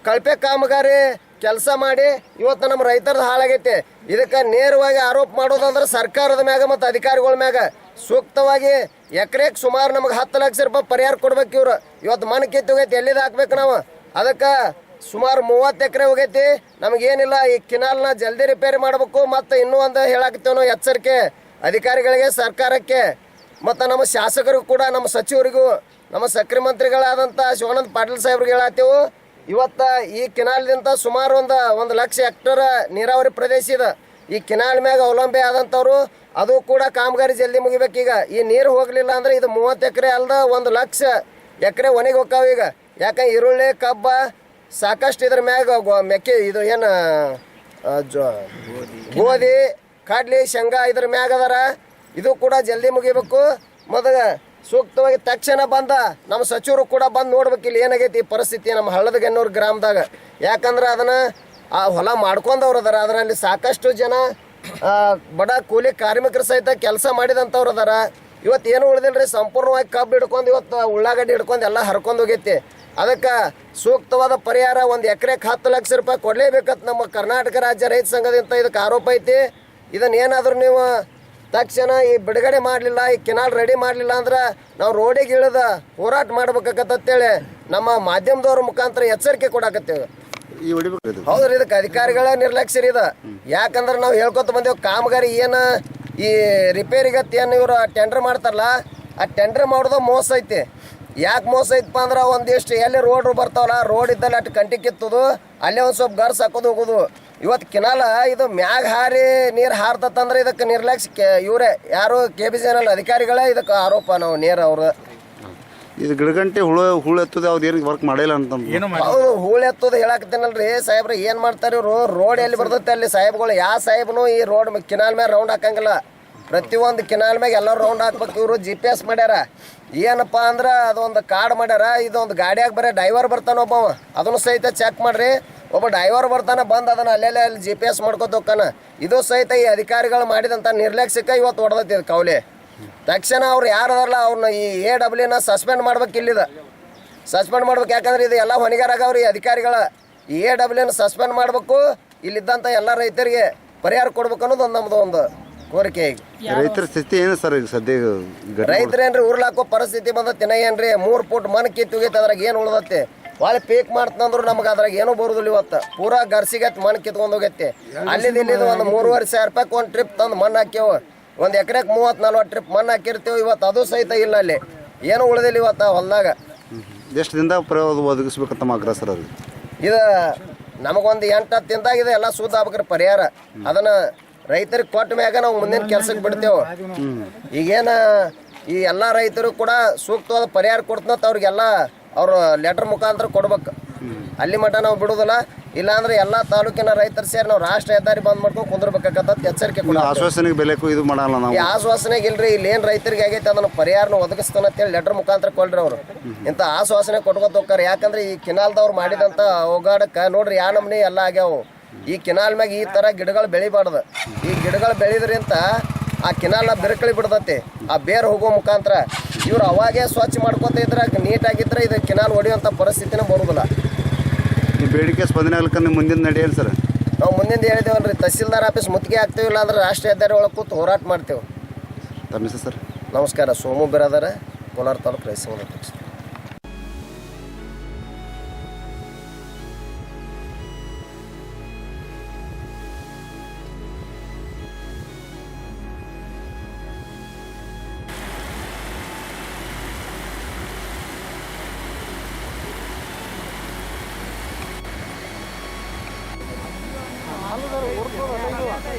ಕಳಪೆ ಕಾಮಗಾರಿ ಕೆಲಸ ಮಾಡಿ ಇವತ್ತು ನಮ್ಮ ರೈತರದ್ದು ಹಾಳಾಗೈತೆ. ಇದಕ್ಕೆ ನೇರವಾಗಿ ಆರೋಪ ಮಾಡೋದಂದ್ರೆ ಸರ್ಕಾರದ ಮ್ಯಾಗ ಮತ್ತು ಅಧಿಕಾರಿಗಳ ಮ್ಯಾಗ ಸೂಕ್ತವಾಗಿ ಎಕರೆಗೆ ಸುಮಾರು ನಮಗೆ ಹತ್ತು ಲಕ್ಷ ರೂಪಾಯಿ ಪರಿಹಾರ ಕೊಡ್ಬೇಕು ಇವ್ರು. ಇವತ್ತು ಮನೆ ಕಿತ್ತು ಹೋಗೈತಿ, ಎಲ್ಲಿದ ಹಾಕ್ಬೇಕು ನಾವು? ಅದಕ್ಕೆ ಸುಮಾರು ಮೂವತ್ತು ಎಕರೆ ಹೋಗೈತಿ. ನಮಗೇನಿಲ್ಲ ಈ ಕಿನಾಲ್ನ ಜಲ್ದಿ ರಿಪೇರಿ ಮಾಡಬೇಕು ಮತ್ತು ಇನ್ನೂ ಒಂದು ಹೇಳಾಕತ್ತೇವೆ ಎಚ್ಚರಿಕೆ ಅಧಿಕಾರಿಗಳಿಗೆ, ಸರ್ಕಾರಕ್ಕೆ ಮತ್ತು ನಮ್ಮ ಶಾಸಕರಿಗೂ ಕೂಡ, ನಮ್ಮ ಸಚಿವರಿಗೂ, ನಮ್ಮ ಸಕ್ರಿ ಮಂತ್ರಿಗಳಾದಂಥ ಶಿವಾನಂದ ಪಾಟೀಲ್ ಸಾಹೇಬ್ರಿಗೆ ಹೇಳತ್ತೇವು ಇವತ್ತು ಈ ಕೆನಾಲ್ದಿಂದ ಸುಮಾರು ಒಂದು ಒಂದು ಲಕ್ಷ ಹೆಕ್ಟರ್ ನೀರಾವರಿ ಪ್ರದೇಶ ಇದೆ. ಈ ಕೆನಾಲ್ ಮ್ಯಾಗ ಅವಲಂಬಿ ಆದಂಥವ್ರು, ಅದು ಕೂಡ ಕಾಮಗಾರಿ ಜಲ್ದಿ ಈಗ ಈ ನೀರು ಹೋಗಲಿಲ್ಲ ಅಂದ್ರೆ ಇದು ಮೂವತ್ತು ಎಕರೆ ಅಲ್ದ ಒಂದು ಲಕ್ಷ ಎಕರೆ ಒಣಗಿ ಹೋಗ್ತಾವ ಈಗ. ಯಾಕೆ ಈರುಳ್ಳಿ, ಕಬ್ಬ ಸಾಕಷ್ಟು ಇದ್ರ ಮ್ಯಾಗ ಮೆಕ್ಕೆ ಇದು ಏನು ಗೋಧಿ, ಕಡ್ಲಿ, ಶೇಂಗಾ ಇದ್ರ ಮ್ಯಾಗ ಅದಾರ. ಇದು ಕೂಡ ಜಲ್ದಿ ಮುಗಿಬೇಕು. ಮೊದಲ ಸೂಕ್ತವಾಗಿ ತಕ್ಷಣ ಬಂದ ನಮ್ಮ ಸಚಿವರು ಕೂಡ ಬಂದು ನೋಡ್ಬೇಕು ಇಲ್ಲಿ ಏನಾಗೈತಿ ಈ ಪರಿಸ್ಥಿತಿ ನಮ್ಮ ಹಳ್ಳದ ಗನ್ನೂರು ಗ್ರಾಮದಾಗ. ಯಾಕಂದ್ರೆ ಅದನ್ನು ಆ ಹೊಲ ಮಾಡ್ಕೊಂಡವ್ರು ಅದಾರ. ಅದರಲ್ಲಿ ಸಾಕಷ್ಟು ಜನ ಬಡ ಕೂಲಿ ಕಾರ್ಮಿಕರು ಸಹಿತ ಕೆಲಸ ಮಾಡಿದಂಥವ್ರು ಅದಾರ. ಇವತ್ತು ಏನು ಉಳಿದಿಲ್ರಿ? ಸಂಪೂರ್ಣವಾಗಿ ಕಬ್ಬು ಹಿಡ್ಕೊಂಡು ಇವತ್ತು ಉಳ್ಳಾಗಡ್ಡಿ ಹಿಡ್ಕೊಂಡು ಎಲ್ಲ ಹರ್ಕೊಂಡು ಹೋಗೈತಿ. ಅದಕ್ಕೆ ಸೂಕ್ತವಾದ ಪರಿಹಾರ ಒಂದು ಎಕರೆಗೆ ಹತ್ತು ಲಕ್ಷ ರೂಪಾಯಿ ಕೊಡಲೇಬೇಕಂತ ನಮ್ಮ ಕರ್ನಾಟಕ ರಾಜ್ಯ ರೈತ ಸಂಘದಿಂದ ಇದಕ್ಕೆ ಆರೋಪ ಐತಿ. ಇದನ್ನ ಏನಾದರೂ ನೀವು ತಕ್ಷಣ ಈ ಬಿಡುಗಡೆ ಮಾಡಲಿಲ್ಲ ಈ ಕೆನಾಲ್ ರೆಡಿ ಮಾಡಲಿಲ್ಲ ಅಂದ್ರೆ ನಾವು ರೋಡಿಗೆ ಇಳಿದ ಹೋರಾಟ ಮಾಡ್ಬೇಕಾಗತ್ತೇಳಿ. ನಮ್ಮ ಮಾಧ್ಯಮದವ್ರ ಮುಖಾಂತರ ಎಚ್ಚರಿಕೆ ಕೊಡಾಕತ್ತೇವೆ. ಹೌದ್ರಿ ಇದಕ್ಕೆ ಅಧಿಕಾರಿಗಳ ನಿರ್ಲಕ್ಷ್ಯ ಇದ. ಯಾಕಂದ್ರೆ ನಾವು ಹೇಳ್ಕೊತ ಬಂದೇವು ಕಾಮಗಾರಿ ಏನು ಈ ರಿಪೇರಿಗತ್ತೆ ಏನು ಇವರು ಟೆಂಡರ್ ಮಾಡ್ತಾರಲ್ಲ ಆ ಟೆಂಡರ್ ಮಾಡೋದು ಮೋಸ ಐತಿ. ಯಾಕೆ ಮೋಸ ಐತಪ್ಪ ಅಂದ್ರೆ ಒಂದಿಷ್ಟು ಎಲ್ಲಿ ರೋಡ್ ಬರ್ತಾವಲ್ಲ ರೋಡ್ ಇದ್ದಲ್ಲಿ ಅಷ್ಟು ಕಂಟಿ ಕಿತ್ತದು ಅಲ್ಲೇ ಒಂದು ಸ್ವಲ್ಪ ಗರ್ಸ್ ಹಾಕೋದು ಹೋಗೋದು. ಇವತ್ತು ಕಿನಾಲ ಇದು ಮ್ಯಾಗ ಹಾರಿ ನೀರು ಹಾರ್ತತಂದ್ರೆ ಇದಕ್ಕೆ ನಿರ್ಲಕ್ಷ್ಯ ಕೆ ಇವರೇ ಯಾರು ಕೆ ಬಿ ಸಿ ಅಧಿಕಾರಿಗಳೇ ಇದಕ್ಕೆ ಆರೋಪ ನಾವು ನೇರ ಅವರು. ಇದು ಗಿಡಗಂಟೆ ಹುಳು ಹುಳು ಎತ್ತದ ಅವ್ರು ಏನು ವರ್ಕ್ ಮಾಡಿಲ್ಲ ಅಂತ ಏನು ಮಾಡಿ ಹೌದು ಹೂಳ್ ಎತ್ತೋದು ಹೇಳಾಕತ್ತೇನಲ್ರಿ ಸಾಹೇಬ್ರ ಏನ್ ಮಾಡ್ತಾರೆ ಇವರು? ರೋಡ್ ಎಲ್ಲಿ ಬರ್ತೈತೆ ಅಲ್ಲಿ ಸಾಹೇಬ್ಗಳು ಯಾವ ಸಾಹೇಬ್ನು ಈ ರೋಡ್ ಕಿನಾಲ್ ಮೇಲೆ ರೌಂಡ್ ಹಾಕಂಗಿಲ್ಲ. ಪ್ರತಿಯೊಂದು ಕಿನಾಲ್ ಮ್ಯಾಗ ಎಲ್ಲರೂ ರೌಂಡ್ ಹಾಕ್ಬೇಕು ಇವರು ಜಿ ಪಿ ಎಸ್ ಮಾಡ್ಯಾರ. ಏನಪ್ಪ ಅಂದ್ರೆ ಅದೊಂದು ಕಾರ್ಡ್ ಮಾಡ್ಯಾರ, ಇದೊಂದು ಗಾಡಿಯಾಗ ಬರೀ ಡೈವರ್ ಬರ್ತಾನೆ ಒಬ್ಬವ. ಅದನ್ನು ಸಹಿತ ಚೆಕ್ ಮಾಡ್ರಿ. ಒಬ್ಬ ಡೈವರ್ ಬರ್ತಾನೆ, ಬಂದ್ ಅದನ್ನ ಅಲ್ಲೆಲ್ಲೇ ಅಲ್ಲಿ ಜಿ ಪಿ ಎಸ್ ಮಾಡ್ಕೊತ ಇದು ಸಹಿತ ಈ ಅಧಿಕಾರಿಗಳು ಮಾಡಿದಂಥ ನಿರ್ಲಕ್ಷ್ಯಕ್ಕೆ ಇವತ್ತು ಹೊಡೆದೈತಿ ಇದು ಕೌಲಿ ತಕ್ಷಣ ಅವ್ರು ಯಾರು ಅದಾರಲ್ಲ ಅವ್ರನ್ನ ಈ ಎ ಡಬ್ಲ್ಯೂನ ಸಸ್ಪೆಂಡ್ ಮಾಡ್ಬೇಕು ಇಲ್ಲಿದ. ಸಸ್ಪೆಂಡ್ ಮಾಡ್ಬೇಕು, ಯಾಕಂದ್ರೆ ಇದು ಎಲ್ಲ ಹೊಣೆಗಾರಾಗವ್ರಿ ಅಧಿಕಾರಿಗಳ. ಈ ಎ ಡಬ್ಲ್ಯೂನ ಸಸ್ಪೆಂಡ್ ಮಾಡಬೇಕು ಇಲ್ಲಿದ್ದಂಥ ಎಲ್ಲ ರೈತರಿಗೆ ಪರಿಹಾರ ಕೊಡ್ಬೇಕು ಅನ್ನೋದು ಒಂದು ನಮ್ದು ಒಂದು ಕೋರಿಕೆ. ರೈತರ ಸ್ಥಿತಿ ಏನು ಸರ್ ಈಗ ಸದ್ಯ ರೈತರೇನ್ರಿ ಉರ್ಲಾಕೋ ಪರಿಸ್ಥಿತಿ ಬಂದತ್ತಿನ ಏನ್ರಿ ಮೂರು ಫುಟ್ ಮನ್ ಕಿತ್ತು ಹೋಗೈತೆ ಅದ್ರಾಗ ಏನು ಉಳ್ದತ್ತೆ ಭಾಳ ಪೀಕ್ ಮಾಡ್ತಂದ್ರು ನಮ್ಗೆ ಅದ್ರಾಗ ಏನೂ ಬರುದಿಲ್ಲ ಇವತ್ತು. ಪೂರಾ ಗರ್ಸಿಗತ್ ಮಣ್ಣು ಕಿತ್ಕೊಂಡು ಹೋಗೈತೆ. ಅಲ್ಲಿಂದ ಇಲ್ಲಿದ್ ಒಂದು ಮೂರುವರೆ ಸಾವಿರ ರೂಪಾಯಿ ಒಂದು ಟ್ರಿಪ್ ತಂದು ಮಣ್ಣು ಹಾಕ್ಯವು. ಒಂದು ಎಕರೆಗೆ ಮೂವತ್ತು ನಲ್ವತ್ತು ಟ್ರಿಪ್ ಮಣ್ಣು ಹಾಕಿರ್ತೀವಿ ಇವತ್ತು ಅದು ಸಹಿತ ಇಲ್ಲ ಅಲ್ಲಿ. ಏನು ಉಳ್ದಿಲ್ಲ ಇವತ್ತು ಹೊಲ್ದಾಗ. ಎಷ್ಟು ದಿನದ ಪ್ರಯೋಗ ಒದಗಿಸ್ಬೇಕಂತ ತಮ್ಮ ಆಗ್ರಹ ಸರ್ ಇದು ನಮಗೊಂದು ಎಂಟು ಹತ್ತು ದಿನದಾಗ ಇದು ಎಲ್ಲ ಸೂದ್ ಆಗ್ಬೇಕ್ರಿ ಪರಿಹಾರ. ಅದನ್ನ ರೈತರಿಗೆ ಕೊಟ್ಟ ಮ್ಯಾಗ ನಾವು ಮುಂದಿನ ಕೆಲ್ಸಕ್ಕೆ ಬಿಡ್ತೇವೆ. ಈಗೇನ ಈ ಎಲ್ಲ ರೈತರು ಕೂಡ ಸೂಕ್ತವಾದ ಪರಿಹಾರ ಕೊಡ್ತಂತ ಅವ್ರಿಗೆಲ್ಲ ಅವರು ಲೆಟರ್ ಮುಖಾಂತರ ಕೊಡ್ಬೇಕು. ಅಲ್ಲಿ ಮಟ್ಟ ನಾವು ಬಿಡುದಿಲ್ಲ. ಇಲ್ಲಾಂದ್ರೆ ಎಲ್ಲ ತಾಲೂಕಿನ ರೈತರು ಸೇರಿ ನಾವು ರಾಷ್ಟ್ರ ಹೆದ್ದಾರಿ ಬಂದ್ ಮಾಡ್ಕೊಂಡು ಕುಂದ್ರಬೇಕಾಗತ್ತ ಎಚ್ಚರಿಕೆ ಕೊಡ ಆಶ್ವಾಸನೆಗೆ ಬೆಲೆಕು ಇದು ಮಾಡಲ್ಲ ನಾವು. ಆಶ್ವಾಸನೆಗೆ ಇಲ್ರಿ ಇಲ್ಲಿ ಏನ್ ರೈತರಿಗೆ ಆಗೈತೆ ಅದನ್ನ ಪರಿಹಾರನ ಒದಗಿಸ್ತಾನ ಅಂತೇಳಿ ಲೆಟರ್ ಮುಖಾಂತರ ಕೊಡ್ರಿ ಅವರು. ಇಂಥ ಆಶ್ವಾಸನೆ ಕೊಟ್ಕೊತ ಹೋಗ್ತಾರೆ. ಯಾಕಂದ್ರೆ ಈ ಕಿನಾಲ್ದವ್ರು ಮಾಡಿದಂತ ಹೋಗಾಡಕ್ಕೆ ನೋಡ್ರಿ ಯಾ ನಮ್ನಿ ಎಲ್ಲ ಆಗ್ಯಾವು. ಈ ಕಿನಾಲ್ ಮ್ಯಾಗ ಈ ತರ ಗಿಡಗಳು ಬೆಳಿಬಾರ್ದು. ಈ ಗಿಡಗಳು ಬೆಳೆದ್ರಿಂತ ಆ ಕಿನಾಲ್ನ ಬಿರುಕಳಿ ಬಿಡ್ತತಿ. ಆ ಬೇರ್ ಹೋಗೋ ಮುಖಾಂತರ ಇವ್ರು ಅವಾಗೇ ಸ್ವಚ್ಛ ಮಾಡ್ಕೊತ ಇದ್ರ ನೀಟಾಗಿದ್ರೆ ಇದು ಕಿನಾಲ್ ಹೊಡೆಯುವಂಥ ಪರಿಸ್ಥಿತಿನ ಬರುದಿಲ್ಲ. ಈ ಬೇಡಿಕೆ ಸ್ಪಂದನೆ ನಿಮ್ಮ ಮುಂದಿನ ನಡೆಯಲ್ಲ ಸರ್. ನಾವು ಮುಂದಿನ ಹೇಳಿದೇವಲ್ರಿ ತಹಸೀಲ್ದಾರ್ ಆಫೀಸ್ ಮುತ್ತಿಗೆ ಹಾಕ್ತೀವಿ ಇಲ್ಲ ಅಂದ್ರೆ ರಾಷ್ಟ್ರೀಯ ಹೆದ್ದಾರಿ ಒಳಗೆ ಕೂತು ಹೋರಾಟ ಮಾಡ್ತೇವೆ. ತಮ್ಮ ಸರ್? ನಮಸ್ಕಾರ ಸೋಮು ಬಿರಾದರ ಕೋಲಾರ ತಾಲೂಕು ರೈತ ಸಂಘದ ಅಧ್ಯಕ್ಷ.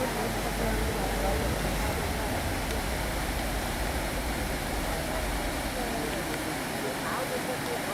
Thank you.